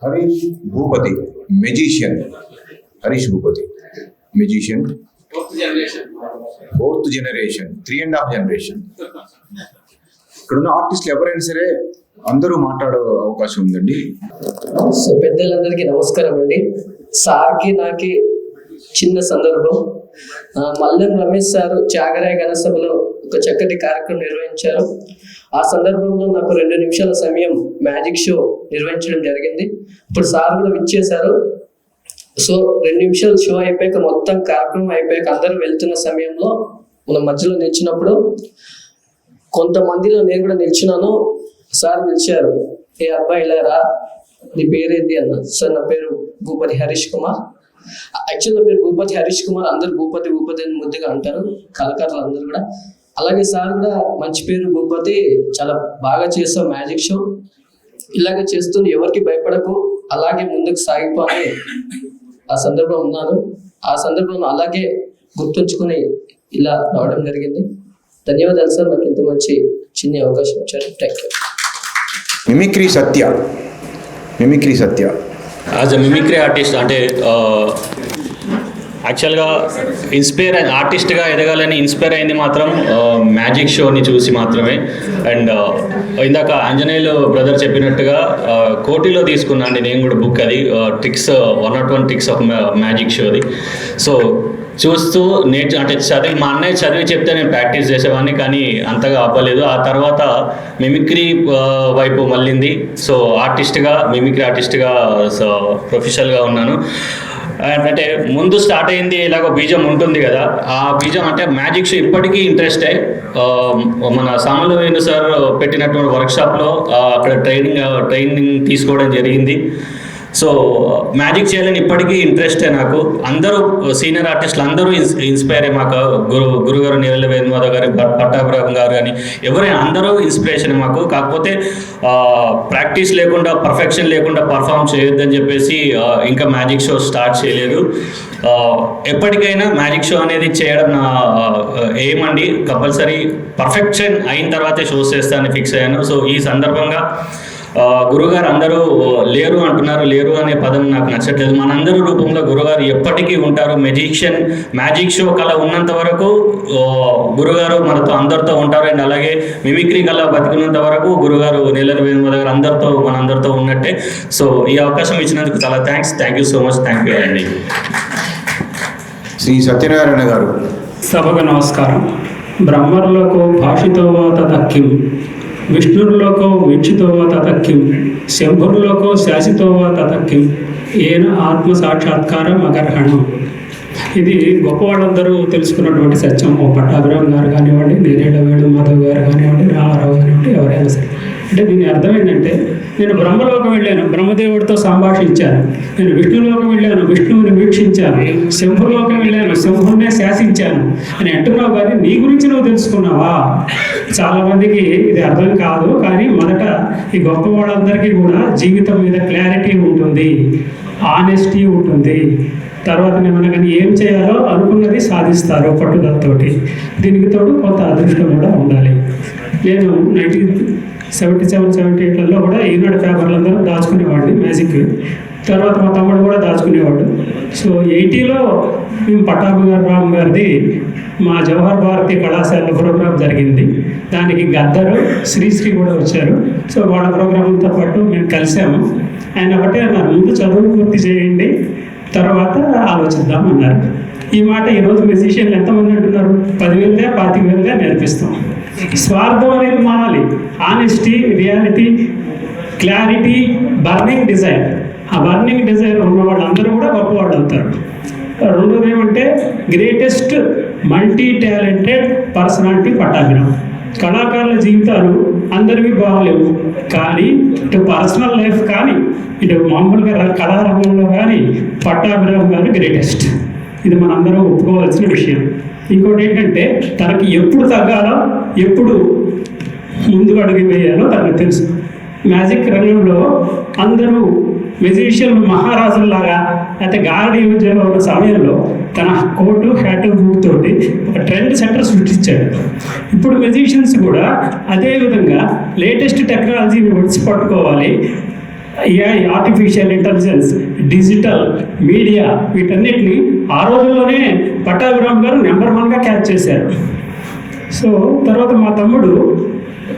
Harish Bhupathi magician Harish Bhupathi magician fourth generation fourth generation three and half generation ఇక్కడున్న ఆర్టిస్టులు ఎవరైనా సరే అందరూ మాట్లాడే అవకాశం ఉందండి. సో పెద్దలందరికీ నమస్కారం అండి. సార్కి నాకి చిన్న సందర్భం. మల్లెం రమేష్ సార్ త్యాగరాయ గణసభలో ఒక చక్కటి కార్యక్రమం నిర్వహించారు. ఆ సందర్భంలో నాకు రెండు నిమిషాల సమయం మ్యాజిక్ షో నిర్వహించడం జరిగింది. ఇప్పుడు సార్ కూడా విచ్చేశారు. సో రెండు నిమిషాలు షో అయిపోయాక మొత్తం కార్యక్రమం అయిపోయాక అందరూ వెళ్తున్న సమయంలో మన మధ్యలో నిలిచినప్పుడు కొంతమందిలో నేను కూడా నిల్చున్నాను సార్ పిలిచారు ఏ అబ్బాయి ఇలా రా నీ పేరేంటి అన్న. సార్ నా పేరు భూపతి హరీష్ కుమార్. యాక్చువల్ నా పేరు భూపతి హరీష్ కుమార్ అందరు భూపతి భూపతి అని ముద్దుగా అంటారు. కళాకారులు అందరూ కూడా. అలాగే సార్ కూడా మంచి పేరు భూపతి చాలా బాగా చేస్తావు మ్యాజిక్ షో. ఇలాగే చేస్తూ ఎవరికి భయపడకు అలాగే ముందుకు సాగిపో అని ఆ సందర్భం ఉన్నారు. ఆ సందర్భంలో అలాగే గుర్తుంచుకుని ఇలా రావడం జరిగింది. ధన్యవాదాలు సార్ నాకు ఇంత మంచి చిన్న అవకాశం ఇచ్చారు. Thank you mimicry Satya. Mimicry Satya. As a mimicry artist అంటే యాక్చువల్గా ఇన్స్పైర్ ఆర్టిస్ట్గా ఎదగాలని ఇన్స్పైర్ అయింది మాత్రం మ్యాజిక్ షోని చూసి మాత్రమే. అండ్ ఇందాక ఆంజనేయులు బ్రదర్ చెప్పినట్టుగా ఆ, కోటిలో అండి నేను కూడా బుక్ అది tricks one not one tricks of magic షోది so చూస్తూ నేర్చు అంటే చదివి మా అన్నయ్య చదివి చెప్తే నేను ప్రాక్టీస్ చేసేవాడిని కానీ అంతగా అవ్వలేదు ఆ తర్వాత మిమిక్రీ వైపు మళ్ళింది. సో ఆర్టిస్ట్గా మిమిక్రీ ఆర్టిస్ట్గా సో ప్రొఫెషనల్గా ఉన్నాను. అంటే ముందు స్టార్ట్ అయింది ఇలాగ బీజం ఉంటుంది కదా. ఆ బీజం అంటే మ్యాజిక్ షో ఇప్పటికీ ఇంట్రెస్టే. ఆ, మన సామలు సార్ పెట్టినటువంటి వర్క్షాప్లో అక్కడ ట్రైనింగ్ ట్రైనింగ్ తీసుకోవడం జరిగింది. సో మ్యాజిక్ చేయాలని ఇప్పటికీ ఇంట్రెస్టే నాకు. అందరూ సీనియర్ ఆర్టిస్టులు అందరూ ఇన్స్ ఇన్స్పైర్ మాకు గురు గురుగారు నీరల వేణుమాధవ్ గారు పట్టాభిరామ్ గారు కానీ ఎవరైనా అందరూ ఇన్స్పిరేషన్ మాకు. కాకపోతే ప్రాక్టీస్ లేకుండా పర్ఫెక్షన్ లేకుండా పర్ఫామ్ చేయొద్దని చెప్పేసి ఇంకా మ్యాజిక్ షో స్టార్ట్ చేయలేదు. ఎప్పటికైనా మ్యాజిక్ షో అనేది చేయడం నా ఏమండి అండి. కంపల్సరీ పర్ఫెక్షన్ అయిన తర్వాతే షోస్ చేస్తానని ఫిక్స్ అయ్యాను. సో ఈ సందర్భంగా గురుగారు అందరూ లేరు అంటున్నారు లేరు అనే పదం నాకు నచ్చట్లేదు. మనందరి రూపంలో గురుగారు ఎప్పటికీ ఉంటారు. మెజిషియన్ మ్యాజిక్ షో కళ ఉన్నంత వరకు గురుగారు మనతో అందరితో ఉంటారు. అండ్ అలాగే మిమిక్రీ కళ బతికినంత వరకు గురుగారు నీలర్ వేణుమ గారు అందరితో మనందరితో ఉన్నట్టే. సో ఈ అవకాశం ఇచ్చినందుకు చాలా thanks. Thank you so much. Thank you అండి. శ్రీ సత్యనారాయణ గారు. సభకు నమస్కారం. బ్రహ్మర్లోకో భాషితో వా తత కిం విష్ణుర్లోకో వీక్షితో వా తత శంభుర్లోకో ఏన ఆత్మ సాక్షాత్కారం అగర్హణం. ఇది గొప్పవాళ్ళందరూ తెలుసుకున్నటువంటి సత్యం. ఓ పట్టాభిరామ్ గారు కానివ్వండి నేరేళ్ళ వేణు మాధవ్ గారు కానివ్వండి రామారావు కానివ్వండి ఎవరైనా సరే. అంటే దీని అర్థం ఏంటంటే నేను బ్రహ్మలోకం వెళ్ళాను. బ్రహ్మదేవుడితో సంభాషించాను. నేను విష్ణులోకం వెళ్ళాను. విష్ణువుని వీక్షించాను. శంభులోకం వెళ్ళాను. శంభునే శాసించాను. అని అంటున్నావు కానీ నీ గురించి నువ్వు తెలుసుకున్నావా? చాలామందికి ఇది అర్థం కాదు కానీ మొదట ఈ గొప్ప వాళ్ళందరికీ కూడా జీవితం మీద క్లారిటీ ఉంటుంది. ఆనెస్టీ ఉంటుంది. తర్వాత ఏమైనా కానీ ఏం చేయాలో అనుకున్నది సాధిస్తారు పట్టుదలతోటి. దీనికి తోడు కొంత అదృష్టం కూడా ఉండాలి. నేను నైన్టీన్ సెవెంటీ సెవెన్ సెవెంటీ ఎయిట్లలో కూడా ఈనాడు పేపర్లందరూ దాచుకునేవాడిని మ్యాజిక్. తర్వాత మా తమ్ముడు కూడా దాచుకునేవాడు. సో ఎయిటీలో మేము పట్టాభి గారు రామ్ గారిది మా జవహర్ భారతి కళాశాల ప్రోగ్రాం జరిగింది. దానికి గద్దరు శ్రీశ్రీ కూడా వచ్చారు. సో వాళ్ళ ప్రోగ్రాంతో పాటు మేము కలిసాము. ఆయన ఒకటే అన్నారు ముందు చదువు పూర్తి చేయండి తర్వాత ఆలోచిద్దాం అన్నారు. ఈ మాట ఈరోజు మ్యూజిషియన్లు ఎంతమంది అంటున్నారు? పదివేలుదే పాతిక వేలుదే నేర్పిస్తాం. స్వార్థం అనేది మానాలి. Honesty reality clarity burning desire ఆ బర్నింగ్ డిజైర్ ఉన్న వాళ్ళందరూ కూడా గొప్పవాళ్ళు అవుతారు. రెండోది ఏమంటే greatest multi talented personality Pattabhiram కళాకారుల జీవితాలు అందరివి బాగలేవు. కానీ ఇటు పర్సనల్ లైఫ్ కానీ ఇటు మామూలుగా కళారంగంలో కానీ పట్టాభిరామ్ గారు గ్రేటెస్ట్ ఇది మనందరం ఒప్పుకోవాల్సిన విషయం. ఇంకోటి ఏంటంటే తనకి ఎప్పుడు తగ్గాలో ఎప్పుడు ముందుకు అడుగు వేయాలో తనకు తెలుసు. మ్యాజిక్ రంగంలో అందరూ మెజిషియన్ మహారాజుల్లాగా అయితే గారడీ ఉద్యోగంలో ఉన్న సమయంలో తన కోటు హ్యాట్ బూట్ తోటి ఒక ట్రెండ్ సెంటర్ సృష్టించాడు ఇప్పుడు మెజిషియన్స్ కూడా అదే విధంగా లేటెస్ట్ టెక్నాలజీని ఒడిచి పట్టుకోవాలి. AI artificial intelligence digital media వీటన్నిటిని ఆ రోజుల్లోనే పట్టాభిరామ్ గారు నెంబర్ వన్గా క్యాచ్ చేశారు. సో తర్వాత మా తమ్ముడు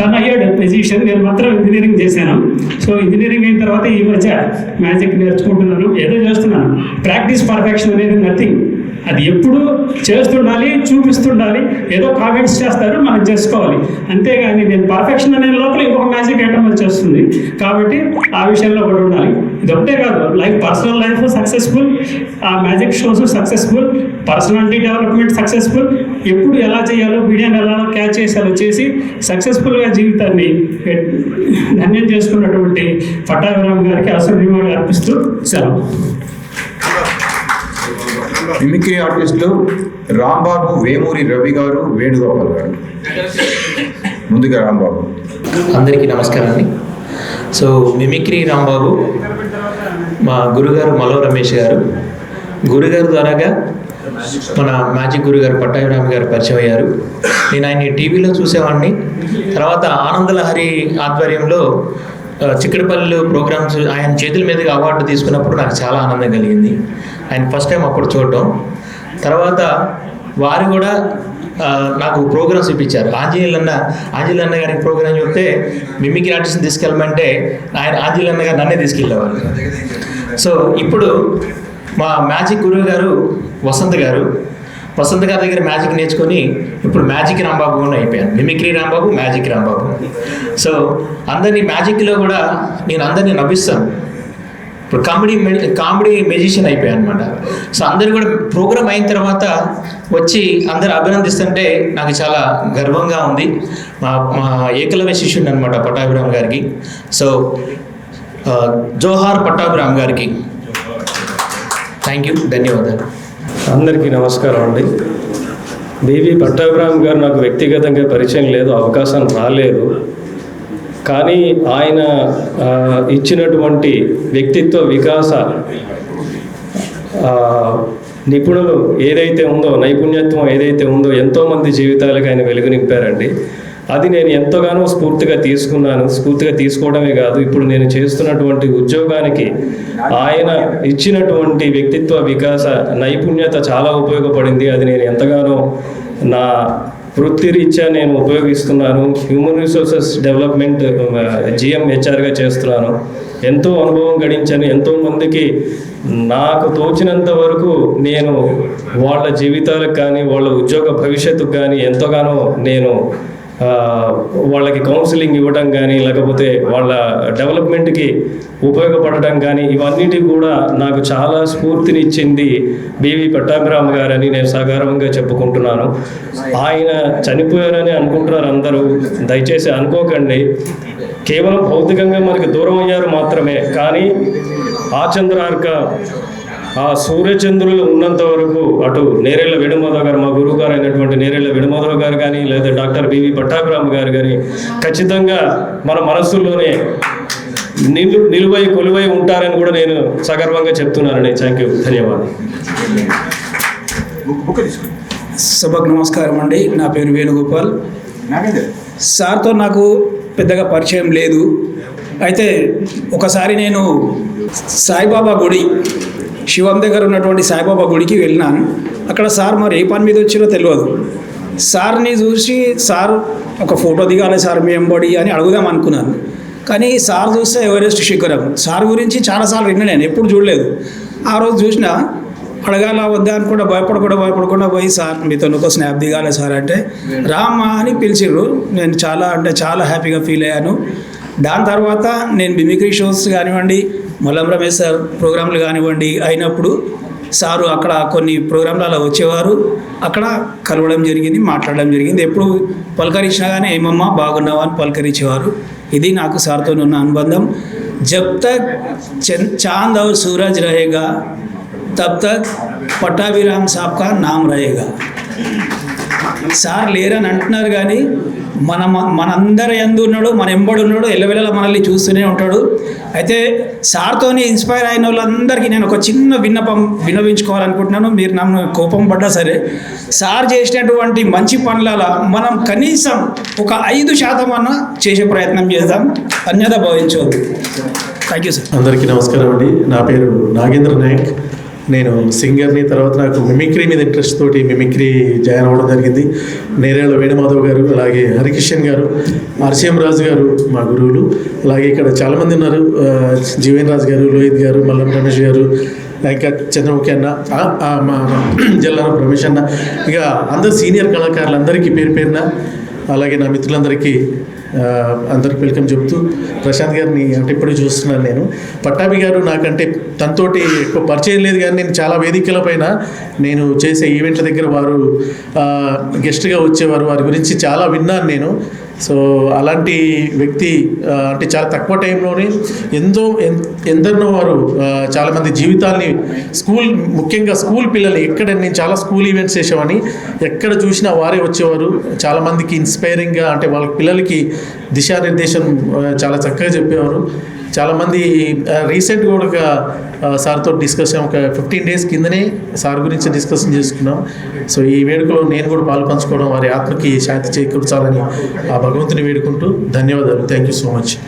తన అయ్యాడు ఫిజిషియన్ నేను మాత్రం ఇంజనీరింగ్ చేశాను. సో ఇంజనీరింగ్ అయిన తర్వాత ఈ మధ్య మ్యాజిక్ నేర్చుకుంటున్నాను. ఏదో చేస్తున్నాను. ప్రాక్టీస్ పర్ఫెక్షన్ అనేది నథింగ్ అది ఎప్పుడు చేస్తుండాలి చూపిస్తుండాలి ఏదో కామెంట్స్ చేస్తారు మనం చేసుకోవాలి. అంతేగాని నేను పర్ఫెక్షన్ అనే లోపల ఇంకొక మ్యాజిక్ ఐటమ్ వచ్చేస్తుంది కాబట్టి ఆ విషయంలో కూడా ఉండాలి. ఇది ఒకటే కాదు లైఫ్ పర్సనల్ లైఫ్ సక్సెస్ఫుల్ ఆ magic shows successful personality development successful ఎప్పుడు ఎలా చేయాలో మీడియాని ఎలా క్యాచ్ చేసేలా చేసి సక్సెస్ఫుల్గా జీవితాన్ని ధన్యం చేసుకున్నటువంటి పట్టాభిరామ్ గారికి అసలు నివాళి అర్పిస్తూ సెలవు. మిమిక్రీ ఆర్టిస్టులు రాంబాబు వేమూరి రవి గారు వేణుగోపాల్ గారు. ముందుగా రాంబాబు. అందరికీ నమస్కారం అండి సో మిమిక్రీ రాంబాబు మా గురుగారు మలో రమేష్ గారు. గురుగారు ద్వారాగా మన మ్యాజిక్ గురుగారు పట్టాభిరామి గారు పరిచయం అయ్యారు. నేను ఆయన్ని టీవీలో చూసేవాడిని. తర్వాత ఆనందలహరి ఆధ్వర్యంలో ఆ, చిక్కడపల్లి ప్రోగ్రామ్స్ ఆయన చేతుల మీదుగా అవార్డు తీసుకున్నప్పుడు నాకు చాలా ఆనందం కలిగింది. ఆయన ఫస్ట్ టైం అప్పుడు చూడటం తర్వాత వారు కూడా నాకు ప్రోగ్రామ్స్ ఇప్పించారు ఆంజనేయులు అన్న ఆంజనేయులు అన్న గారికి ప్రోగ్రామ్ చెప్తే మిమిక్రీ ఆర్టిస్ట్ని తీసుకెళ్ళమంటే ఆయన ఆంజనేయులు అన్న గారు నన్నే తీసుకెళ్ళేవారు సో ఇప్పుడు మా మ్యాజిక్ గురువు గారు వసంత్ గారు. వసంత్ గారి దగ్గర మ్యాజిక్ నేర్చుకొని ఇప్పుడు మ్యాజిక్ రాంబాబు అని అయిపోయాను. Mimicry Rambabu magic Rambabu. So అందరినీ మ్యాజిక్లో కూడా నేను అందరినీ నవ్విస్తాను. ఇప్పుడు కామెడీ కామెడీ మెజిషియన్ అయిపోయాను అనమాట సో అందరు కూడా ప్రోగ్రామ్ అయిన తర్వాత వచ్చి అందరు అభినందిస్తుంటే నాకు చాలా గర్వంగా ఉంది. మా మా ఏకలవ్య శిష్యుడు అనమాట పట్టాభిరామ్ గారికి. సో జోహార్ పట్టాభిరామ్ గారికి. థ్యాంక్ యూ ధన్యవాదాలు. అందరికీ నమస్కారం అండి. దేవి పట్టాభిరామ్ గారు నాకు వ్యక్తిగతంగా పరిచయం లేదు అవకాశం రాలేదు. కానీ ఆయన ఇచ్చినటువంటి వ్యక్తిత్వ వికాస నిపుణులు ఏదైతే ఉందో నైపుణ్యత్వం ఏదైతే ఉందో ఎంతోమంది జీవితాలకు ఆయన వెలుగు నింపారండి అది నేను ఎంతగానో స్ఫూర్తిగా తీసుకున్నాను. స్ఫూర్తిగా తీసుకోవడమే కాదు ఇప్పుడు నేను చేస్తున్నటువంటి ఉద్యోగానికి ఆయన ఇచ్చినటువంటి వ్యక్తిత్వ వికాస నైపుణ్యత చాలా ఉపయోగపడింది. అది నేను ఎంతగానో నా వృత్తిరీత్యా నేను ఉపయోగిస్తున్నాను హ్యూమన్ రిసోర్సెస్ డెవలప్మెంట్ జిఎం హెచ్ఆర్గా చేస్తున్నాను. ఎంతో అనుభవం గడించాను ఎంతో మందికి నాకు తోచినంత వరకు నేను వాళ్ళ జీవితాలకు కానీ వాళ్ళ ఉద్యోగ భవిష్యత్తుకు కానీ ఎంతగానో నేను వాళ్ళకి కౌన్సిలింగ్ ఇవ్వడం కానీ లేకపోతే వాళ్ళ డెవలప్మెంట్కి ఉపయోగపడడం కానీ ఇవన్నిటి కూడా నాకు చాలా స్ఫూర్తినిచ్చింది బీవి పట్టాభిరామ్ గారని నేను సగర్వంగా చెప్పుకుంటున్నాను. ఆయన చనిపోయారని అనుకుంటున్నారు అందరూ. దయచేసి అనుకోకండి. కేవలం భౌతికంగా మనకి దూరం అయ్యారు మాత్రమే. కానీ ఆచంద్రార్క ఆ సూర్యచంద్రులు ఉన్నంత వరకు అటు నేరేళ్ళ వేణుమాధవ్ గారు మా గురువు గారు అయినటువంటి నేరేళ్ళ వేణుమాధవ్ గారు కానీ లేదా డాక్టర్ బివి పట్టాభిరామ్ గారు కానీ ఖచ్చితంగా మన మనస్సుల్లోనే నిలు నిలువై కొలువై ఉంటారని కూడా నేను సగర్వంగా చెప్తున్నానండి. Thank you. ధన్యవాదాలు. బుక్ బుక్ తీసుకోండి. సభకు నమస్కారం అండి. నా పేరు వేణుగోపాల్. సార్తో నాకు పెద్దగా పరిచయం లేదు. అయితే ఒకసారి నేను సాయిబాబా గుడి శివం దగ్గర ఉన్నటువంటి సాయిబాబా గుడికి వెళ్ళినాను. అక్కడ సార్ మరి ఏ పని మీద వచ్చారో తెలియదు సార్ని చూసి సార్ ఒక ఫోటో దిగాలి సార్ మీ ఎంబడి అని అడుగుదాం అనుకున్నాను. కానీ సార్ చూస్తే ఎవరెస్ట్ శిఖరం. సార్ గురించి చాలాసార్లు విన్నా నేను ఎప్పుడు చూడలేదు. ఆ రోజు చూసినా అడగాల వద్దా అనుకుంటా భయపడకుండా భయపడకుండా పోయి సార్ మీతో ఒక స్నాప్ దిగాలి సార్ అంటే రామా అని పిలిచిర్రు నేను చాలా అంటే చాలా హ్యాపీగా ఫీల్ అయ్యాను. దాని తర్వాత నేను మిమిక్రీ షోస్ కానివ్వండి మల్లం రమేష్ సార్ ప్రోగ్రాంలు కానివ్వండి అయినప్పుడు సారు అక్కడ కొన్ని ప్రోగ్రాంలలో వచ్చేవారు. అక్కడ కలవడం జరిగింది మాట్లాడడం జరిగింది. ఎప్పుడు పలకరించినా కానీ ఏమమ్మా బాగున్నావా? అని పలకరించేవారు. ఇది నాకు సార్తో ఉన్న అనుబంధం. జబ్ తక్ చాంద్ అవర్ సూరజ్ రహేగా తబ్ తక్ పట్టాభిరామ్ సాబ్ కా నామ్ రహేగా. సార్ లేరని అంటున్నారు కానీ మన మనందరి ఎందు ఉన్నాడు మన ఎంబడి ఉన్నాడు ఎల్లవెల్లలా మనల్ని చూస్తూనే ఉంటాడు. అయితే సార్తోని ఇన్స్పైర్ అయిన వాళ్ళందరికీ నేను ఒక చిన్న విన్నపం విన్నవించుకోవాలనుకుంటున్నాను. మీరు నన్ను కోపం పడ్డా సరే. సార్ చేసినటువంటి మంచి పనుల మనం కనీసం ఒక ఐదు శాతం అన్న చేసే ప్రయత్నం చేద్దాం. అన్యత భావించవద్దు థ్యాంక్ యూ సార్ అందరికీ నమస్కారం అండి. నా పేరు నాగేంద్ర నాయక్. నేను సింగర్ని తర్వాత నాకు మిమిక్రీ మీద ఇంట్రెస్ట్ తోటి మిమిక్రీ జాయిన్ అవ్వడం జరిగింది. నేరేళ్ళ వేణుమాధవ్ గారు అలాగే హరికిషన్ గారు ఆర్సీఎం రాజు గారు మా గురువులు. అలాగే ఇక్కడ చాలామంది ఉన్నారు. ఆ, జీవన్ రాజు గారు లోహిత్ గారు మల్లం రమేష్ గారు ఇంకా చంద్రముఖి అన్న మా జల్లారం రమేష్ అన్న. ఇక అందరు సీనియర్ కళాకారులందరికీ పేరు పేరున అలాగే నా మిత్రులందరికీ అందరికి వెల్కమ్ చెప్తూ ప్రశాంత్ గారిని అంటే ఇప్పుడు చూస్తున్నాను నేను. పట్టాభి గారు నాకంటే తనతోటి ఎక్కువ పరిచయం లేదు కానీ నేను చాలా వేదికల పైన నేను చేసే ఈవెంట్ల దగ్గర వారు గెస్ట్గా వచ్చేవారు. వారి గురించి చాలా విన్నాను నేను. సో అలాంటి వ్యక్తి అంటే చాలా తక్కువ టైంలోనే ఎంతో ఎందరినో వారు చాలామంది జీవితాల్ని స్కూల్ ముఖ్యంగా స్కూల్ పిల్లలు ఎక్కడ నేను చాలా స్కూల్ ఈవెంట్స్ చేసేవాడిని. ఎక్కడ చూసినా వారే వచ్చేవారు. చాలామందికి ఇన్స్పైరింగ్గా అంటే వాళ్ళ పిల్లలకి దిశానిర్దేశం చాలా చక్కగా చెప్పేవారు. చాలామంది రీసెంట్గా కూడా ఒక, సార్తో డిస్కషన్ ఒక ఫిఫ్టీన్ డేస్ కిందనే సార్ గురించి డిస్కషన్ చేసుకున్నాం. సో ఈ వేడుకలో నేను కూడా పాల్పంచుకోవడం వారి ఆత్మకి శాంతి చేకూర్చాలని ఆ భగవంతుని వేడుకుంటూ ధన్యవాదాలు. Thank you so much.